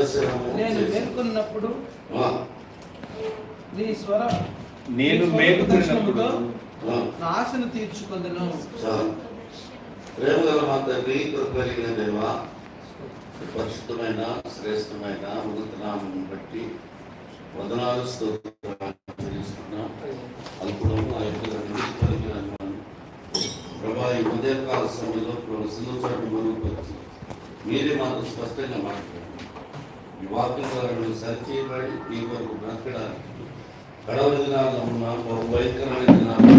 దర్శనము నేను. మేల్కొన్నప్పుడు ఆ, నీ స్వర నేను మేలుకున్నప్పుడు నా ఆశను తీర్చుకుందును. చాలు. ప్రేమగల మా తండ్రి కలిగిన దేవ పరిశుద్ధమైన శ్రేష్టమైన ఉన్నతనామం బట్టి వందనాలు స్తోత్రాలు చెల్లిస్తున్నాం. అల్పుడు ఆ యొక్క ప్రభా ఈ ఉదయకాల సమయంలో మరుగుపరిచి మీరే మాకు స్పష్టంగా మాట్లాడారు. ఈ ద్వారా సరిచేయబడి నీ కొరకు బ్రతకడానికి. గడవ దినాల్లో ఉన్న బహు భయంకరమైన దినాలు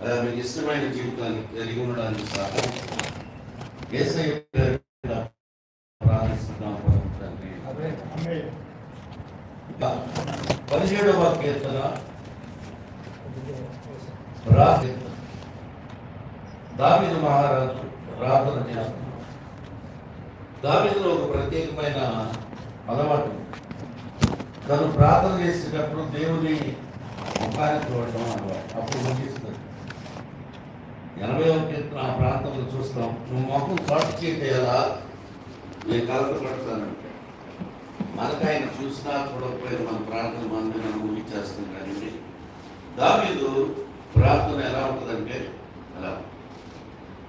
అలా మీకు ఇష్టమైన జీవితాన్ని కలిగి ఉండడానికి సహాయం ఏసయ్య పేరిట పదిహేడవ కీర్తన రాత్రి. దావిద మహారాజు ప్రార్థన చేస్తున్నారు దావిదులో ఒక ప్రత్యేకమైన అలవాటు. తను ప్రార్థన చేసేటప్పుడు దేవుని ముఖాన్ని చూడటం అలవాటు. అప్పుడు ముగిస్తుంది. ఎనభై కీర్తన ఆ ప్రాంతంలో చూస్తాం. నువ్వు మొహం చాటు చేయటం ఎలా? నేను కలత పడతానంటే మనకు ఆయన చూసినా చూడకపోయినా మన ప్రార్థన మన మీద మనం ముగించేస్తాం కానీ దావీదు ప్రార్థన ఎలా ఉంటుందంటే అలా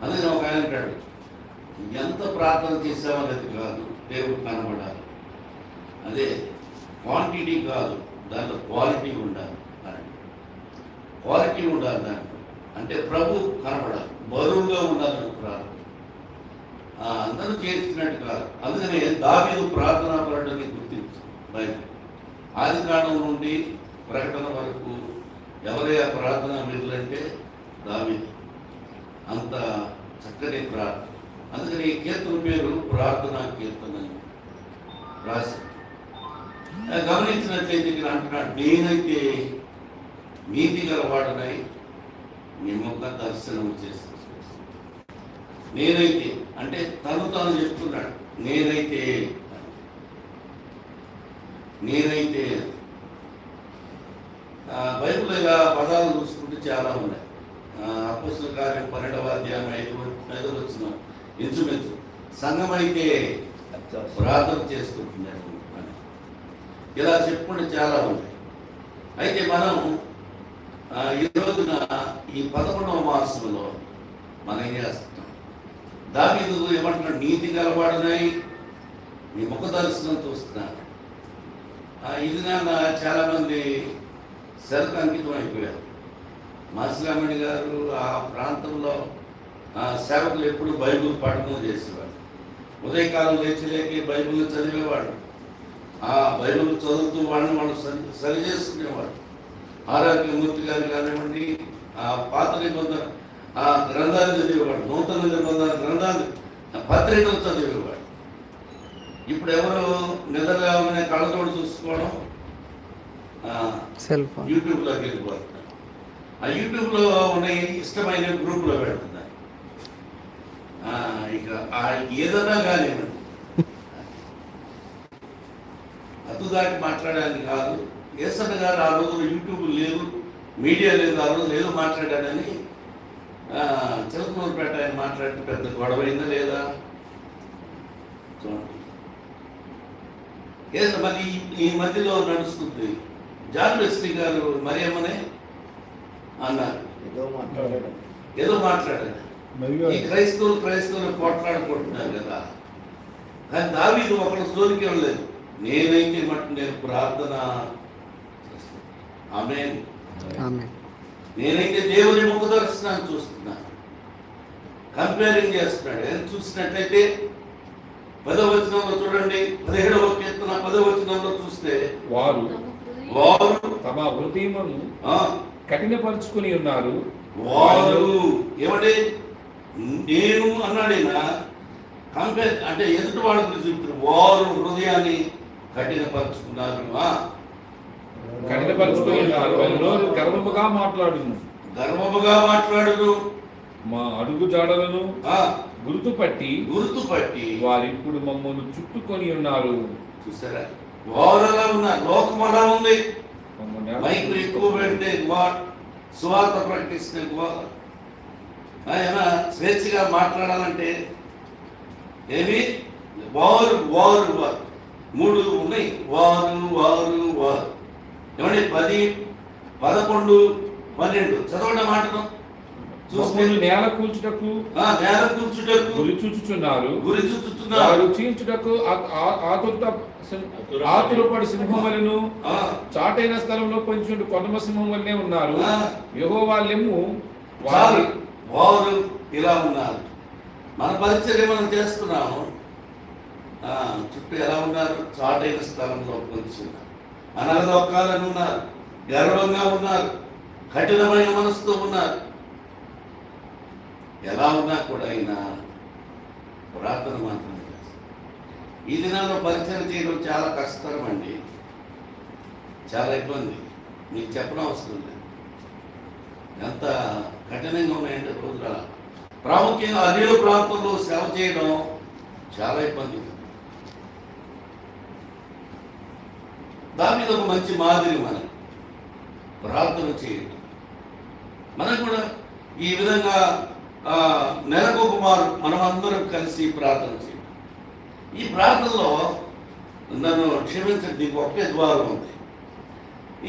అందుకని ఒక ఆయన అంటాడు. ఎంత ప్రార్థన చేసామనేది కాదు. దేవుడు కనబడాలి. అదే క్వాంటిటీ కాదు దాంట్లో క్వాలిటీ ఉండాలి అని క్వాలిటీ ఉండాలి దాంట్లో అంటే ప్రభు కనబడాలి. బరువుగా ఉండాలి ప్రార్థన. ఆ, అందరూ చేస్తున్నట్టు కాదు. అందుకనే దావీదు ప్రార్థనా పరుడని గుర్తించు బయట ఆది కాలం నుండి ప్రకటన వరకు ఎవరే ఆ ప్రార్థనా వీరులంటే దావీదు. అంత చక్కని ప్రార్థన. అందుకని ఈ కీర్తన పేరు ప్రార్థన కీర్తన రాసి. గమనించినట్లయితే ఇక్కడ అంటున్నాడు నేనైతే నీతి గలవాడనై నీ ముఖ దర్శనం చేస్తాను నేనైతే అంటే తను తాను చెప్తున్నాడు నేనైతే నేనైతే ఆ, బైబిల్ ఇలా పదాలు చూసుకుంటే చాలా ఉన్నాయి. అపుస్తుల కార్యం పన్నెండవ అధ్యాయం ఐదు ఐదు వచ్చినాం ఇంచుమించు సంఘం అయితే ప్రార్థన చేసుకుంటున్నారు అని. ఇలా చెప్పుకుంటే చాలా ఉన్నాయి అయితే మనం ఈ రోజున ఈ పదకొండవ మాసంలో మనం ఏం చేస్తున్నాం? దాని ఏమంటున్నాడు? నీతి గలవాడనై నీ ముఖ దర్శనం చూస్తున్నాను. ఇది నాన్న చాలామంది మంది అంకితం అయిపోయారు. మాసిరామణి గారు ఆ ప్రాంతంలో సేవకులు ఎప్పుడు బైబిల్ పఠనం చేసేవాడు ఉదయకాలం లేచిలేకి బైబిల్ చదివేవాడు ఆ బైబిల్ చదువుతూ వాళ్ళని వాళ్ళు సరి సరి చేసుకునేవాడు ఆరోగ్యమూర్తి గారు కానివ్వండి ఆ పాత నిబంధన ఆ గ్రంథాలు చదివేవాడు నూతన నిబంధన గ్రంథాలు పత్రికలు చదివేవాడు ఇప్పుడు ఎవరు నిద్రలేవనే కళ్ళతోడు చూసుకోవడం? యూట్యూబ్లోకి వెళ్ళిపోతున్నారు. ఆ యూట్యూబ్లో ఉన్న ఇష్టమైన గ్రూప్లో పెడుతున్నారు ఇక ఆ ఏదైనా కానివ్వండి అతు దాటి మాట్లాడడానికి కాదు. ఏసన్న గారు ఆ రోజులు యూట్యూబ్ లేదు మీడియా లేదు ఆ రోజు లేదు మాట్లాడాడని చిలకమూరుపేట ఆయన మాట్లాడితే పెద్ద గొడవ అయిందా లేదా ఏదో మరి ఈ- మధ్యలో నడుస్తుంది. జాన్ వెస్లీ గారు మరి ఏమనే అన్నారు. ఏదో మాట్లాడారు ఈ క్రైస్తవులు క్రైస్తవులు పోట్లాడుకుంటున్నారు కదా. కానీ దావీదు ఒకళ్ళ జోలికి వెళ్ళలేదు. నేనైతే మటు నేను ప్రార్థన ఆమె ఆమె నేనైతే దేవుని ముఖ దర్శనాన్ని చూస్తున్నాను. కంపేరింగ్ చేస్తున్నాడు. ఏం చూసినట్లయితే పదవ వచనంలో చూడండి. పదిహేడవ కీర్తన పదవ వచనంలో చూస్తే వారు వారు తమ హృదయమును ఆ, కఠినపరుచుకుని ఉన్నారు. వారు ఏమండి? నేను అన్నాడైనా? కంపేర్ అంటే ఎదుటి వాళ్ళ గురించి చెప్తున్నారు వారు హృదయాన్ని కఠినపరుచుకున్నారు ఆ, కఠినపరుచుకుని ఉన్నారు వారి నోరు గర్వముగా మాట్లాడును. గర్వముగా మాట్లాడును. మా అడుగు జాడలను ఆ, గుర్తుపట్టి గుర్తుపట్టి వారిప్పుడు మమ్మల్ని చుట్టుకొని ఉన్నారు. చూసారా? వారు అలా ఉన్నారు లోకం అలా ఉంది. మైకులు ఎక్కువ పెడితే సువార్త ప్రకటిస్తే ఆయన స్వేచ్ఛగా మాట్లాడాలంటే ఏమి? వారు వారు వారు. మూడు ఉన్నాయి. వారు వారు వారు. ఏమండి? పది పదకొండు పన్నెండు. చదవండి మాటను. మమ్మల్ని నేల కూల్చుటకు ఆ, నేల కూర్చుటకు గురి చూచుచున్నారు. గురి చూచుతున్నారు వారు చీల్చుటకు ఆ- ఆ- ఆతురత సింహ- ఆతురపడి. సింహములను ఆ, చాటైన స్థలంలో పొంచుండు కొదమ సింహం వల్లే ఉన్నారు. ఆ. యెహోవా లెమ్ము చాలు. వారి వారు ఇలా ఉన్నారు. మన పరిచర్య మనం చేస్తున్నాము. చుట్టూ ఎలా ఉన్నారు? చాటైన స్థలంలో కొంచెం అనగదొక్కాలని ఉన్నారు. గర్వంగా ఉన్నారు. కఠినమైన మనసుతో ఉన్నారు. ఎలా ఉన్నా కూడా ఆయన ప్రార్థన మాత్రమే చేస్తారు. ఈ దినాల్లో పరిచయం చేయడం చాలా కష్టతరం అండి. చాలా ఇబ్బంది. మీకు చెప్పడం అవసరం లేదు. ఎంత కఠినంగా ఉన్నాయంటే రోజుల ప్రాముఖ్యంగా అనిల ప్రాంతంలో సేవ చేయడం చాలా ఇబ్బంది. దాని మీద ఒక మంచి మాదిరి మనం ప్రార్థన చేయడం. మనం కూడా ఈ విధంగా నెలకు కుమారు మనమందరం కలిసి ప్రార్థన చేయడం. ఈ ప్రార్థనలో నన్ను క్షమించండి దీనికి ఒకే ద్వారం ఉంది.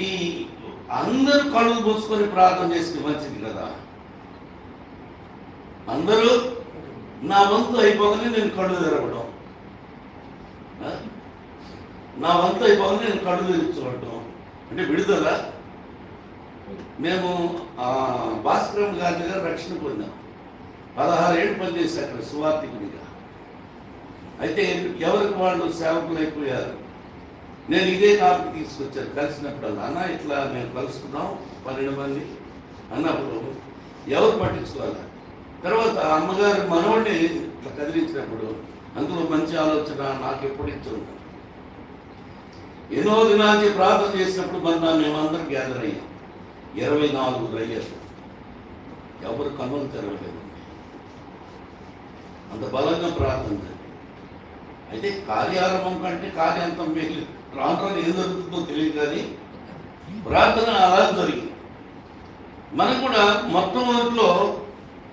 ఈ అందరూ కళ్ళు మూసుకొని ప్రార్థన చేస్తే మంచిది కదా? అందరూ నా వంతు అయిపోగానే నేను కళ్ళు తెరవడం. నా వంతు అయిపోగానే నేను కళ్ళు తెరుచుకోవడం అంటే విడుదల? మేము భాస్కరం గారి దగ్గర రక్షణ పొందాం. పదహారు ఏళ్ళు పనిచేసి అక్కడ సువార్థికుడిగా అయితే ఎవరికి వాళ్ళు సేవకులు అయిపోయారు నేను ఇదే టాపిక్ తీసుకొచ్చాను కలిసినప్పుడు అన్న ఇట్లా మేము కలుసుకున్నాం పన్నెండు మంది. అన్నప్పుడు ఎవరు పట్టించుకోవాలి? తర్వాత అమ్మగారు మనవాడిని ఇట్లా కదిలించినప్పుడు అందులో మంచి ఆలోచన నాకు ఎప్పుడు ఇచ్చింది ఎన్నో దినానికి ప్రార్థన చేసినప్పుడు మన మేమందరం గ్యాదర్ అయ్యాం. ఇరవై నాలుగు రయ్యలు ఎవరు కన్నులు తెరవలేదు. అంత బలంగా ప్రార్థన జరిగింది. అయితే కార్యారంభం కంటే కార్యాంతం మేలు. రాను ఏం జరుగుతుందో తెలియదు కానీ ప్రార్థన అలా జరిగింది. మనం కూడా మొట్టమొదటిలో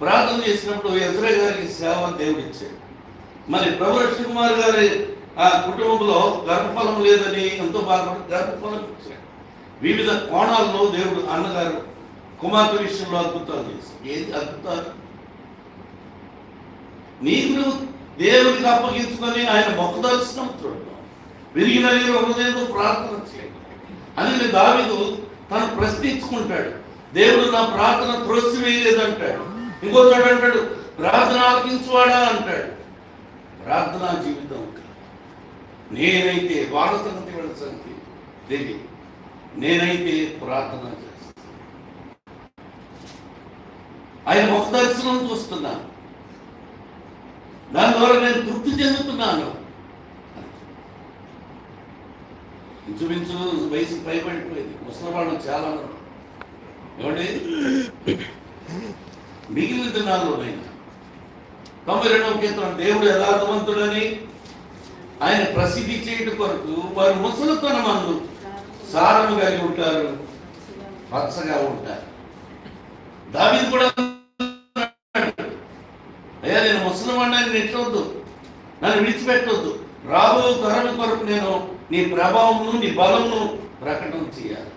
ప్రార్థన చేసినప్పుడు ఎజ్రా గారికి సేవ దేవుడు ఇచ్చాడు మరి ప్రభు లక్ష్మీ కుమార్ గారి ఆ కుటుంబంలో గర్భఫలం లేదని ఎంతో బాధపడి గర్భఫలం ఇచ్చాడు. వివిధ కోణాల్లో దేవుడు అన్నగారు కుమార్తె విషయంలో అద్భుతాలు చేసి ఏది అద్భుతాలు? నీకు దేవుడికి అప్పగించుకొని ఆయన మొక్క దర్శనం విరిగిన హృదయంతో ప్రార్థన చేయండి. అని దావిదు తను ప్రశ్నించుకుంటాడు. దేవుడు నా ప్రార్థన త్రోసి వేయలేదంటాడు ఇంకో చోట అంటాడు ప్రార్థన ఆలకించువాడా? అంటాడు. ప్రార్థనా జీవితం నేనైతే వాళ్ళ సంగతి వీళ్ళ సంగతి తెలియదు. నేనైతే ప్రార్థన చేస్తాను. ఆయన ముఖ దర్శనం చూస్తున్నాను. దాని ద్వారా నేను తృప్తి చెందుతున్నాను. ఇంచుమించు వయసు పైబడిపోయింది. ముసలివాళ్ళు చాలా ఏమండి? మిగిలిన దినాల్లోనైనా తొంభై రెండవ కీర్తన దేవుడు యథార్థవంతుడని ఆయన ప్రసిద్ధి చేయడం కొరకు వారు ముసలితన మందు సారము కలిగి ఉంటారు. పచ్చగా ఉంటారు. దావీదు కూడా అయ్యా నేను ముసలివాడిని నేను నెట్టవద్దు నన్ను విడిచిపెట్టవద్దు రాబో తరం కొరకు నేను నీ ప్రభావమును నీ బలమును ప్రకటన చేయాలి.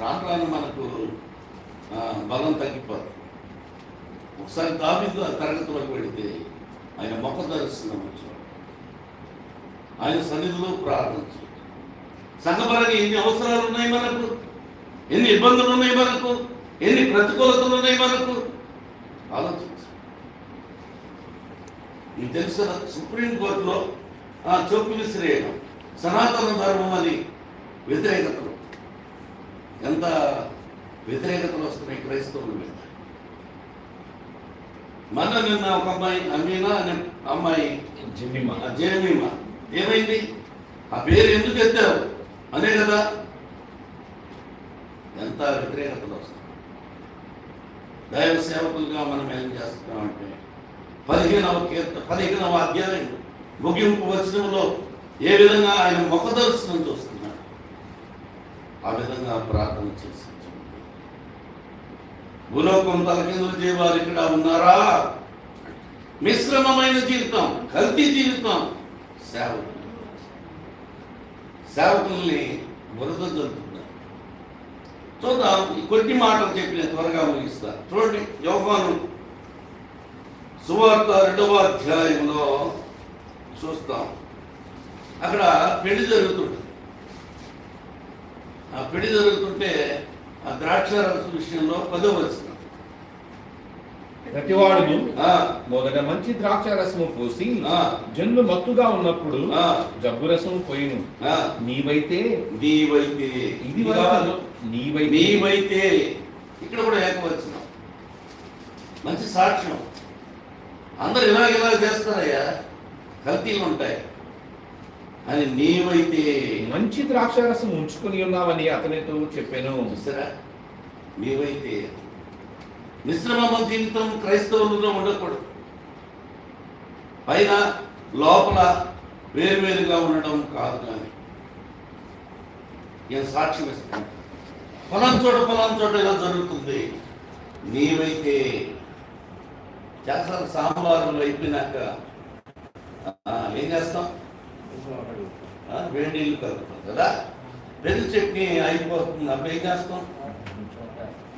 రాను రాను మనకు బలం తగ్గిపోతుంది ఒకసారి దాబిద్దు ఆ తరగతిలోకి వెళితే ఆయన మొక్క దర్శనం వచ్చాడు ఆయన సన్నిధిలో ప్రార్థించాడు సంఘపరంగా ఎన్ని అవసరాలు ఉన్నాయి మనకు? ఎన్ని ఇబ్బందులు ఉన్నాయి మనకు? ఎన్ని ప్రతికూలతలు ఉన్నాయి మనకు? ఆలోచించు మీకు తెలుసు కదా సుప్రీంకోర్టులో ఆ చొప్పు విసిరేయడం సనాతన ధర్మం అని వ్యతిరేకతలు. ఎంత వ్యతిరేకతలు వస్తున్నాయి క్రైస్తవుల మీద. మన నిన్న ఒక అమ్మాయి అమీనా అనే అమ్మాయి జేమీమా. ఏమైంది? ఆ పేరు ఎందుకు ఎత్తావు? అనే కదా. ఎంత వ్యతిరేకతలు వస్తాయి దైవ సేవకులుగా మనం ఏం చేస్తున్నామంటే పదిహేనవ కీర్త పదిహేనవ అధ్యాయం ముగింపు వచనంలో ఏ విధంగా ఆయన ముఖ దర్శనం చూస్తున్నాడు? ఆ విధంగా ప్రార్థన చేసి భూలోకం తలకిందులు చేయవారు ఇక్కడ ఉన్నారా? మిశ్రమమైన జీవితం కల్తీ జీవితం సేవకులు. సేవకుల్ని బురద జరుగుతున్నారు చూద్దాం కొద్ది కొన్ని మాటలు చెప్పిన త్వరగా ముగిస్తా. చూడండి యోగాను సువార్త రెండవ అధ్యాయంలో చూస్తాం. అక్కడ పెళ్ళి జరుగుతుంది. ఆ పెళ్ళి జరుగుతుంటే ఆ ద్రాక్షారస విషయంలో పదో వచ్చిన ప్రతివాడును మొదట మంచి ద్రాక్ష రసము పోసి. జన్లు మత్తుగా ఉన్నప్పుడు ఆ. జబ్బు రసము పోయిను. నీవైతే నీవైతే. ఇది నీవైతే నీవైతే. ఇక్కడ కూడా ఏకవచనం. మంచి సాక్ష్యం. అందరు ఇలాగ ఇలా చేస్తారయ్యా. కల్తీలు ఉంటాయి. అని నీవైతే మంచి ద్రాక్ష రసం ఉంచుకొని ఉన్నావని అతనితో చెప్పాను. చూసారా? నీవైతే మిశ్రమ జీవితం క్రైస్తవులలో ఉండకూడదు. పైన లోపల వేరువేరుగా ఉండడం కాదు కానీ నేను సాక్ష్యం ఇస్తాను పొలం చోట పొలం చోట ఇలా జరుగుతుంది. నీవైతే చేస్తారు సాంబారులు అయిపోయినాక ఏం చేస్తాం? వేడి నీళ్ళు కలుపుతాం కదా? పెళ్ళి చట్నీ అయిపోతుంది. అప్పుడు ఏం చేస్తాం?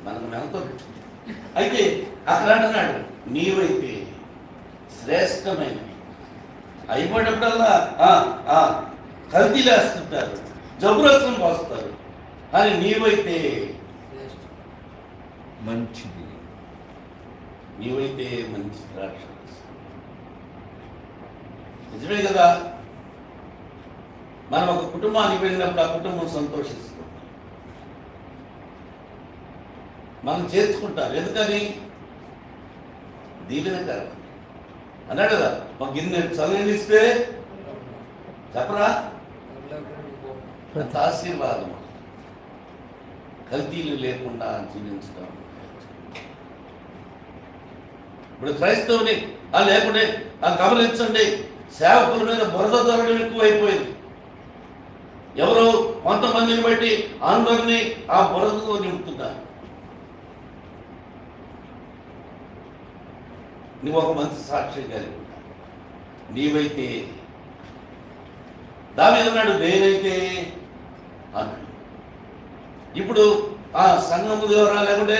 మనం ఎంతో అయితే అక్కడ అంటున్నాడు నీవైతే శ్రేష్టమైనవి. ఆ, కల్తీ లేస్తుంటారు జబురసం పోస్తారు అని నీవైతే మంచిది. నీవైతే మంచి ద్రాక్ష. నిజమే కదా? మనం ఒక కుటుంబానికి వెళ్ళినప్పుడు ఆ కుటుంబం సంతోషిస్తుంది. మనం చేర్చుకుంటారు. ఎందుకని? దీవెనకరం. అన్నాడు కదా మా గిన్నె చల్లనిస్తే చెప్పరా? ఆశీర్వాదం. కల్తీలు లేకుండా జీవించడం. ఇప్పుడు క్రైస్తవుని ఆ లేకుండే ఆ గమనించండి. సేవకుల మీద బురద ధరడం ఎక్కువైపోయింది. ఎవరో కొంతమందిని బట్టి అందరినీ ఆ బురదతో నింపుతున్నారు. నువ్వు ఒక మంచి సాక్షి కలిగి నీవైతే దాని అన్నాడు నేనైతే అన్నాడు. ఇప్పుడు ఆ సంఘము ద్వారా లేకుంటే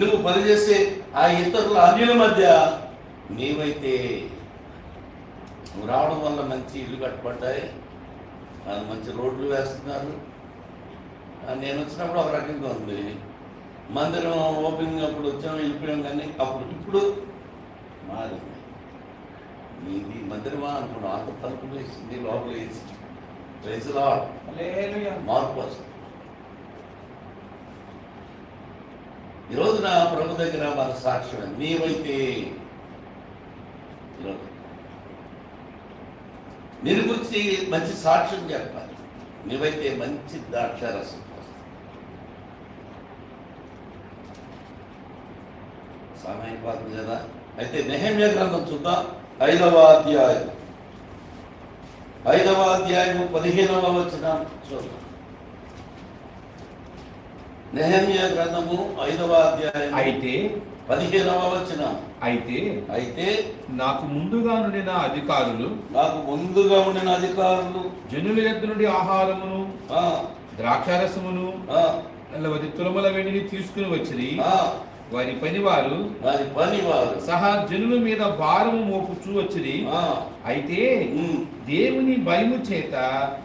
నువ్వు పనిచేసే ఆ ఇతరుల అన్యుల మధ్య నీవైతే నువ్వు రావడం వల్ల మంచి ఇల్లు కట్టబడ్డాయి. మంచి రోడ్లు వేస్తున్నారు. నేను వచ్చినప్పుడు ఒక రకంగా ఉంది. మందిరం ఓపెనింగ్ అప్పుడు వచ్చాం వెళ్ళిపోయాం కానీ అప్పుడు ఇప్పుడు మారింది. ఇది మందిరమా అనుకున్నాం. అంత తలుపులు వేసింది లోపల వేసి ప్రైజ్ లాడ్ హల్లెలూయా. మార్పు వస్తుంది ఈ రోజున ప్రభు దగ్గర మన సాక్ష్యం నీవైతే ఈరోజు నేను గురించి మంచి సాక్ష్యం చెప్పాలి. నీవైతే మంచి ద్రాక్షారసం సమయం పాత్ర కదా? అయితే నెహమ్య గ్రంథం చూద్దాం. ఐదవ అధ్యాయం. ఐదవ అధ్యాయము పదిహేనవ వచ్చిన చూద్దాం. నెహమ్య గ్రంథము ఐదవ అధ్యాయం అయితే పదిహేనవ వచ్చిన అయితే అయితే నాకు ముందుగా నుండిన అధికారులు నాకు ముందుగా ఉండిన అధికారులు జనుల నుండి ఆహారమును ఆ, ద్రాక్షారసమును నలవది తులముల వెండిని తీసుకుని వచ్చిరి. ఆ, వారి పనివారు వారి పని వారు సహా జనుల మీద భారము మోపుచూ వచ్చిరి. ఆ, అయితే దేవుని భయము చేత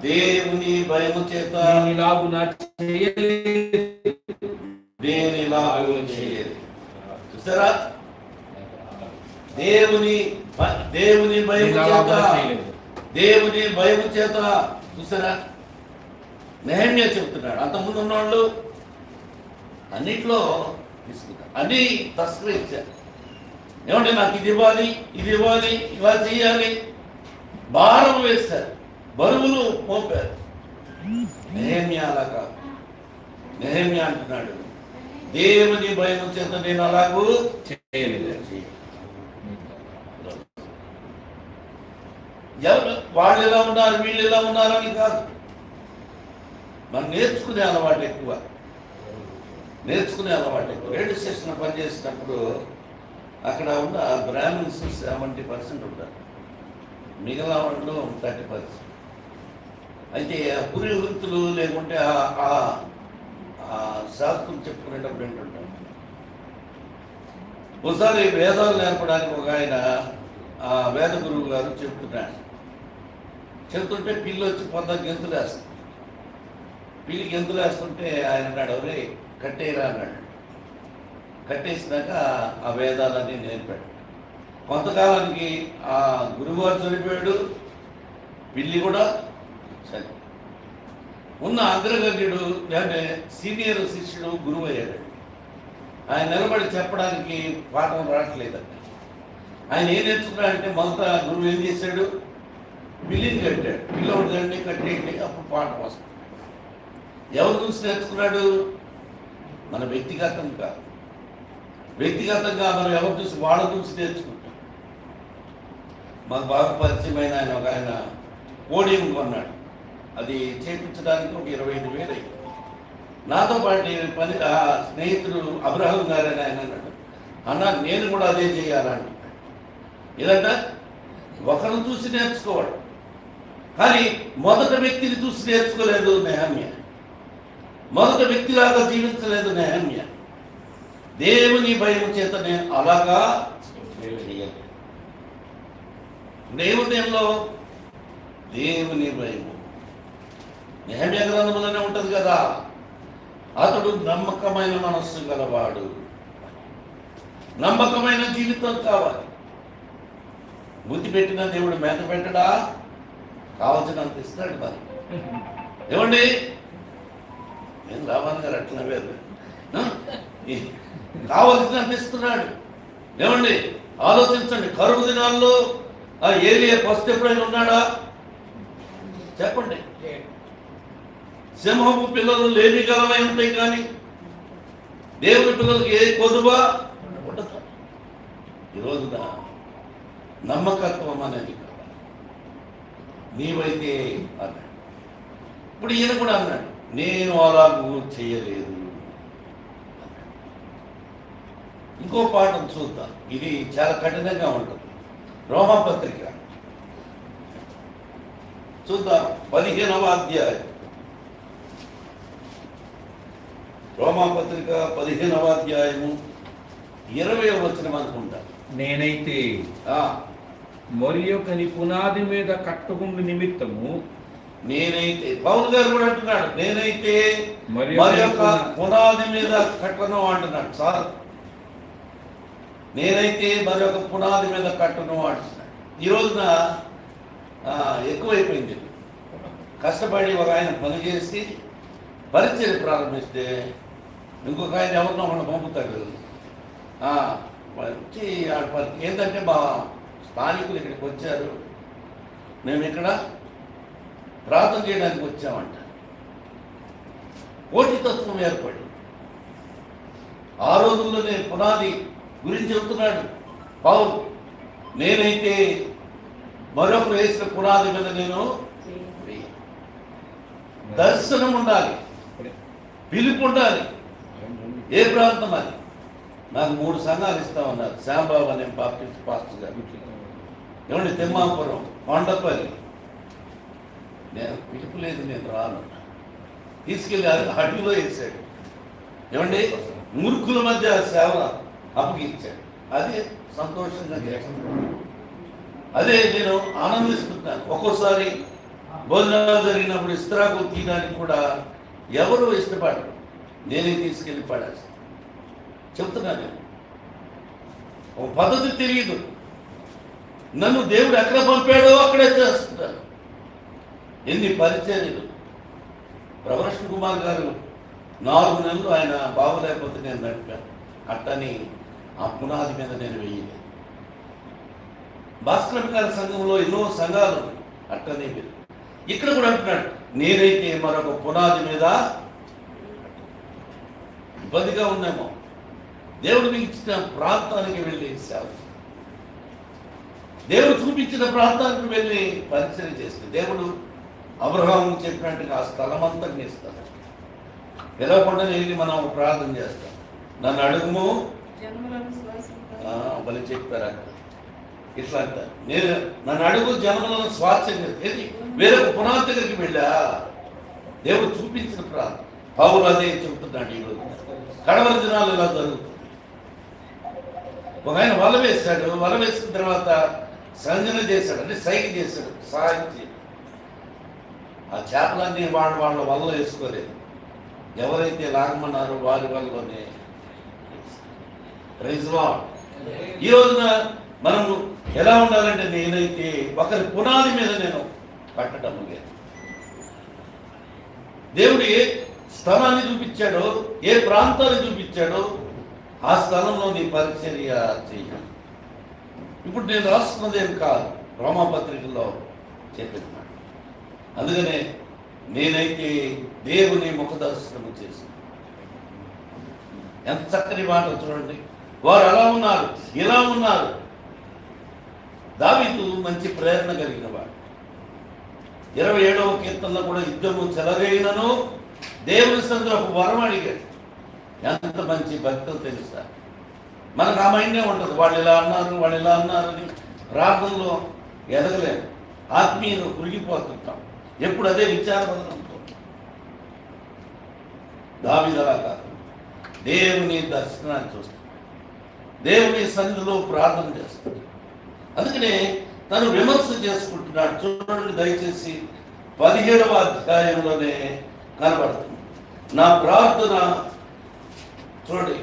దేవుని భయము చేత ఇలాగున చేయలేదు. దేనిలా చేయదు చూసారా దేవుని దేవుని భయము చేత. దేవుని భయము చేత చూసారా? నెహమ్య చెప్తున్నాడు అంతకుముందు ఉన్నవాళ్ళు అన్నిట్లో తీసుకుంటారు. అన్ని తస్కరించారు ఏమంటే నాకు ఇది ఇవ్వాలి ఇది ఇవ్వాలి ఇలా చేయాలి. భారం వేస్తారు బరువులు మోపారు నెహమ్య అలా కాదు. నెహమ్య అంటున్నాడు. దేవుని భయం చేత నేను అలాగూ చేయలేదండి. ఎవరు వాళ్ళు ఎలా ఉన్నారు వీళ్ళు ఎలా ఉన్నారు అని కాదు. మనం నేర్చుకునే అలవాటు ఎక్కువ. నేర్చుకునే అలవాటు ఎక్కువ. రేడియో స్టేషన్ పనిచేసినప్పుడు అక్కడ ఉన్న బ్రాహ్మిన్స్ సెవెంటీ పర్సెంట్ ఉంటారు. మిగతా వాళ్ళు థర్టీ పర్సెంట్. అయితే ఆ పురోహితులు లేకుంటే ఆ శాస్త్రం చెప్పుకునేటప్పుడు ఏంటంటాం ఒకసారి వేదాలు నేర్పడానికి ఒక ఆయన ఆ వేద గురువు గారు చెప్తున్నాడు చెప్తుంటే పిల్లి వచ్చి పొంద గెంతులు వేస్తుంది. పిల్లి గెంతులు వేస్తుంటే ఆయన అన్నాడు ఒరే కట్టేయరా అన్నాడు. కట్టేసినాక ఆ వేదాలన్నీ నేర్పాడు. కొంతకాలానికి ఆ గురువుగారు చనిపోయాడు పిల్లి కూడా చని ఉన్న అగ్రగణ్యుడు అంటే సీనియర్ శిష్యుడు గురువు అయ్యాడు ఆయన నిలబడి చెప్పడానికి పాఠం రావట్లేదండి ఆయన ఏం నేర్చుకున్నాడంటే మొదట గురువు ఏం చేశాడు? బిల్లింగ్ కట్టాడు. పిల్లోడు దాన్ని కట్టేయండి అప్పుడు పాఠం వస్తుంది. ఎవరు చూసి నేర్చుకున్నాడు? మన వ్యక్తిగతం కాదు. వ్యక్తిగతంగా మనం ఎవరు చూసి వాళ్ళ చూసి నేర్చుకుంటాం. మాకు బాగా పరిచయమైన ఆయన ఒక ఆయన పోడియం కొన్నాడు. అది చేపించడానికి ఒక ఇరవై ఐదు వేలు అయింది. నాతో పాటు పని ఆ స్నేహితుడు అబ్రహం గారని ఆయన అన్నాడు. అన్న నేను కూడా అదే చేయాలని ఏదంట? ఒకరిని చూసి నేర్చుకోవడం. కానీ మొదట వ్యక్తిని చూసి నేర్చుకోలేదు నెహమ్య. మొదట వ్యక్తిలాగా జీవించలేదు నెహమ్య. దేవుని భయం చేత నేను అలాగా చేయలేదు. దేవునిలో దేవుని భయము. నెహమ్య గ్రంథంలోనే ఉంటుంది కదా. అతడు నమ్మకమైన మనస్సు గలవాడు. నమ్మకమైన జీవితం కావాలి. బుద్ధి పెట్టిన దేవుడు మేత పెట్టడా? కావలసినంత ఇస్తాడు మరి. ఏమండి? నేను రావాలి గారు అట్లా వేరు కావలసినంత ఇస్తున్నాడు. ఏమండి? ఆలోచించండి. కరువు దినాల్లో ఆ ఏరియా ఫస్ట్ ఎప్పుడైనా ఉన్నాడా? చెప్పండి. సింహపు పిల్లలు లేని గలవై ఉంటాయి కానీ దేవుని పిల్లలకి ఏ కొదువా? ఉండదు. ఈరోజు నమ్మకత్వం అనేది నీవైతే అన్నాడు. ఇప్పుడు ఈయన కూడా అన్నాడు నేను అలాగూ చేయలేదు. ఇంకో పాఠం చూద్దాం. ఇది చాలా కఠినంగా ఉంటుంది. రోమపత్రిక. చూద్దాం. పదిహేనవ అధ్యాయం. రోమాపత్రిక పదిహేనవ అధ్యాయము ఇరవై వచనం అనుకుంటా. నేనైతే ఆ, మరి ఒకని పునాది మీద కట్టుకుండు నిమిత్తము నేనైతే పౌల్ గారు కూడా అంటున్నాడు నేనైతే మరి యొక్క పునా- పునాది మీద కట్టను అంటున్నాడు సార్. నేనైతే మరి ఒక పునాది మీద కట్టను అంటున్నాడు. ఈ రోజున ఎక్కువైపోయింది. కష్టపడి ఒక ఆయన పని చేసి పరిచయం ప్రారంభిస్తే ఇంకొక ఆయన ఎవరినో మనం పంపుతాడు ఆ, వచ్చి ఏంటంటే మా స్థానికులు ఇక్కడికి వచ్చారు. మేము ఇక్కడ ప్రార్థన చేయడానికి వచ్చామంట. పోటీతత్వం ఏర్పడి ఆ రోజుల్లోనే పునాది గురించి చెబుతున్నాడు పౌరు నేనైతే మరొకరు వేసిన పునాది మీద నేను. దర్శనం ఉండాలి. పిలుపు ఉండాలి. ఏ ప్రాంతం అది? నాకు మూడు సంఘాలు ఇస్తా ఉన్నారు శ్యాంబాబు అనే బాప్టిస్ట్ పాస్టర్ గారు. ఏమండి? తిమ్మాపురం కొండపల్లి. నేను పిలుపు లేదు నేను రాను. తీసుకెళ్ళి అడ- అడవిలో వేసాడు. ఏమండి? మూర్ఖుల మధ్య సేవ అప్పగించాడు. అదే సంతోషంగా చేస్తాను అదే నేను ఆనందిస్తున్నాను. ఒక్కోసారి భోజనాలు జరిగినప్పుడు ఇస్త్రాకులు తీయడానికి కూడా ఎవరు ఇష్టపడరు. నేనే తీసుకెళ్ళి పడాల్సి చెప్తున్నా నేను. ఒక పద్ధతి తెలియదు. నన్ను దేవుడు ఎక్కడ పంపాడో అక్కడే చేస్తున్నాను ఎన్ని పరిచర్యలు. ప్రవరష్ణ కుమార్ గారు నాలుగు నెలలు ఆయన బాగోలేకపోతే నేను నడిపాను. అట్టని ఆ పునాది మీద నేను వెయ్యలేదు భాస్కర్ గారి సంఘంలో ఎన్నో సంఘాలు అట్టనే మీరు ఇక్కడ కూడా అంటున్నాడు నేనైతే మరొక పునాది మీద ఇబ్బందిగా ఉన్నామో. దేవుడు మీకు ఇచ్చిన ప్రాంతానికి వెళ్ళి సేవ దేవుడు చూపించిన ప్రాంతానికి వెళ్ళి పరిచయం చేస్తే దేవుడు అబ్రహాం చెప్పినట్టుగా ఆ స్థలం. అంతా ఇస్తాడు పిలవకుండా వెళ్ళి మనం ప్రార్థన చేస్తాం? నన్ను అడుగుము. భలే చెప్పారు ఇట్లా అంటారు నేను నన్ను అడుగు జన్మలను స్వాచ్ఛంగా వేరొక పునాది దగ్గరికి వెళ్ళా. దేవుడు చూపించిన ప్రాంతం పౌరు అదే చెబుతున్నాడు ఈరోజు. కడవరి దినాలు ఇలా జరుగుతుంది ఒక ఆయన వల వేశాడు వల వేసిన తర్వాత సంజన చేశాడు అంటే సైకి చేశాడు సహాయం ఆ చేపలన్నీ వాళ్ళ వాళ్ళ వల్ల వేసుకోలేదు. ఎవరైతే లాగమన్నారో వారి వల్లనే ప్రైజ్ ఈ రోజున మనం ఎలా ఉండాలంటే నేనైతే ఒకరి పునాది మీద నేను కట్టడం లేదు. దేవుడి స్థలాన్ని చూపించాడో ఏ ప్రాంతాన్ని చూపించాడో ఆ స్థలంలో నీ పరిచర్య చేయాలి ఇప్పుడు నేను రాసుకున్నది ఏం కాదు రోమాపత్రికల్లో చెప్పిన అందుకనే నేనైతే దేవుని ముఖదర్శనం చేసి ఎంత చక్కని మాట చూడండి. వారు అలా ఉన్నారు ఇలా ఉన్నారు. దావితు మంచి ప్రేరణ కలిగిన వాడు. ఇరవై ఏడవ కీర్తనలో కూడా యుద్ధము చెలరేగినను దేవుని సందులో ఒక వరం అడిగాడు. ఎంత మంచి భక్తులు తెలుసా? మనకు ఆ మైండే ఉండదు. వాళ్ళు ఇలా అన్నారు వాళ్ళు ఇలా అన్నారు అని ప్రార్థనలో ఎదగలేము ఆత్మీయులు కురిగిపోతుంటాం. ఎప్పుడు అదే విచారపడడంతో దావిదలా కాదు. దేవుని దర్శనాన్ని చూస్తాం దేవుని సన్నిధిలో ప్రార్థన చేస్తాడు. అందుకనే తను విమర్శ చేసుకుంటున్నాడు. చూడండి దయచేసి పదిహేడవ అధ్యాయంలోనే కనబడుతుంది. నా ప్రార్థన చూడండి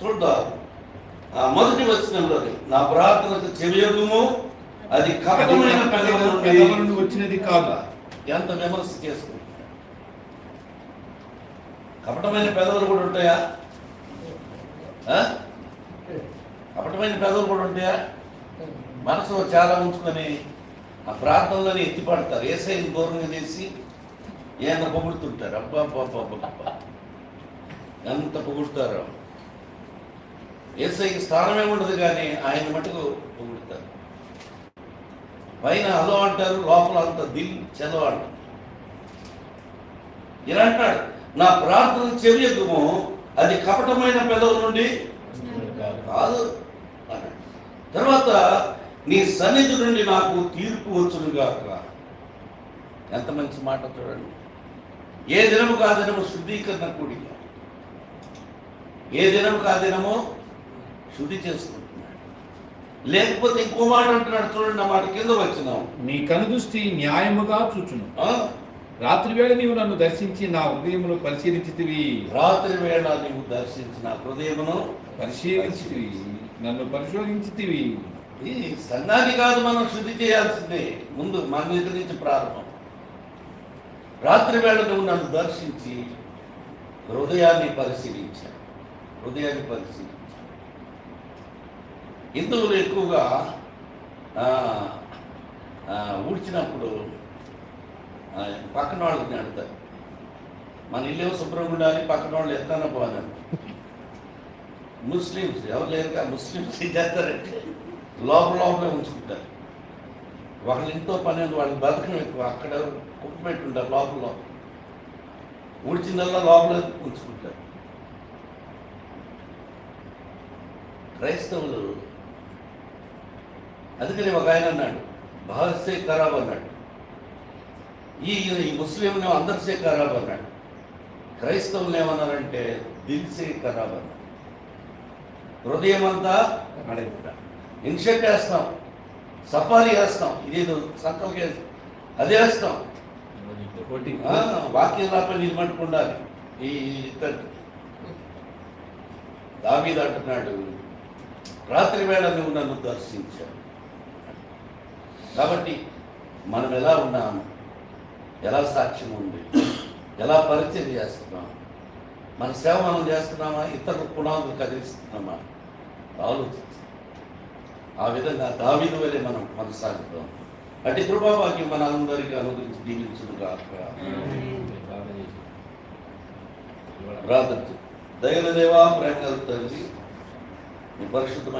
చూద్దాం. ఆ మొదటి వచనంలోనే నా ప్రార్థనకు చెవియగుము అది కపటమైన నుండి వచ్చినది కాదు. ఎంత విమర్శ చేసుకుంటున్నాడు కపటమైన పెదవులు కూడా ఉంటాయా? కపటమైన పెదవులు కూడా ఉంటాయా? మనసులో చాలా ఉంచుకొని ఆ ప్రార్థనలోనే ఎత్తిపడతారు. ఏసైని దూరంగా చేసి ఏమైనా పొగుడుతుంటారు? అబ్బా ఎంత పొగుడుతారు. ఏసైకి స్థానమే ఉండదు కానీ ఆయన మటుకు పొగుడుతారు. పైన హలో అంటారు లోపల అంత దిల్ చదవ అంటారు. ఇలా అంటాడు నా ప్రార్థన చెవియకుము అది కపటమైన పెదవుల నుండి కాదు తర్వాత నీ సన్నిధి నుండి నాకు తీర్పు వచ్చునుగాక ఎంత మంచి మాట చూడండి. ఏ దినము కా దినము శుద్ధీకరణ కూడిక? ఏ దినము కా దినము శుద్ధి చేసుకుంటున్నాడు? లేకపోతే ఇంకో మాట అంటున్నాడు చూడండి ఆ మాట కింద వచ్చినాం. నీ కనుదృష్టి న్యాయముగా చూచును. ఆ? రాత్రి వేళ నీవు నన్ను దర్శించి నా హృదయమును పరిశీలించితివి. రాత్రి వేళ నీవు దర్శించిన హృదయమును పరిశీలించితివి. నన్ను పరిశోధించితివి. ఈ సంఘాన్ని కాదు మనం శుద్ధి చేయాల్సిందే. ముందు మన దగ్గర నుంచి ప్రారంభం. రాత్రి వేళ నన్ను దర్శించి హృదయాన్ని పరిశీలించా. హృదయాన్ని పరిశీలించా. హిందువులు ఎక్కువగా ఊడ్చినప్పుడు పక్కన వాళ్ళని అడుగుతారు మన ఇల్లు శుభ్రంగా ఉండాలి పక్కన వాళ్ళు ఎత్తాన పోదని ముస్లిమ్స్ ఎవరు లేరుగా ముస్లిమ్స్ ఏం చేస్తారంటే లోపల లోపలే ఉంచుకుంటారు. వాళ్ళ ఇంట్లో పని వాళ్ళకి బతకం ఎక్కువ. అక్కడ కుక్క పెట్టుంటారు లోపల లోపల. ఊడ్చిందల్లా లోపల ఉంచుకుంటారు. క్రైస్తవులు అందుకని ఒక ఆయన అన్నాడు భారత్సే ఖరాబ్ అన్నాడు. ఈ ఈ ముస్లింలు అందరిసే ఖరాబ్ అన్నాడు. క్రైస్తవులు ఏమన్నారంటే దిల్సే ఖరాబ్ అన్నాడు. హృదయం అంతా అడగట ఇన్షెట్ వేస్తాం సఫారీ వేస్తాం ఇదేదో సంకల్కి అదే వేస్తాం. ఒకటి ఆ, వాక్యం రాపై ఈ ఇద్దరికి దావీదు అంటున్నాడు రాత్రి వేళ నువ్వు నన్ను దర్శించావు. కాబట్టి మనం ఎలా ఉన్నాము? ఎలా సాక్ష్యం ఉంది? ఎలా పరిచయం చేస్తున్నాం మన సేవ మనం చేస్తున్నామా? ఇతరుల పునాదులు కదిలిస్తున్నామా? ఆలోచించ. ఆ విధంగా దావీదు వలె మనం కొనసాగుతాం. అటు కృపావాక్యం మనందరికీ అనుగురించి దీవించును కాక ప్రార్థన దయల దేవా ప్రేమ తండ్రి పరిశుద్ధమైన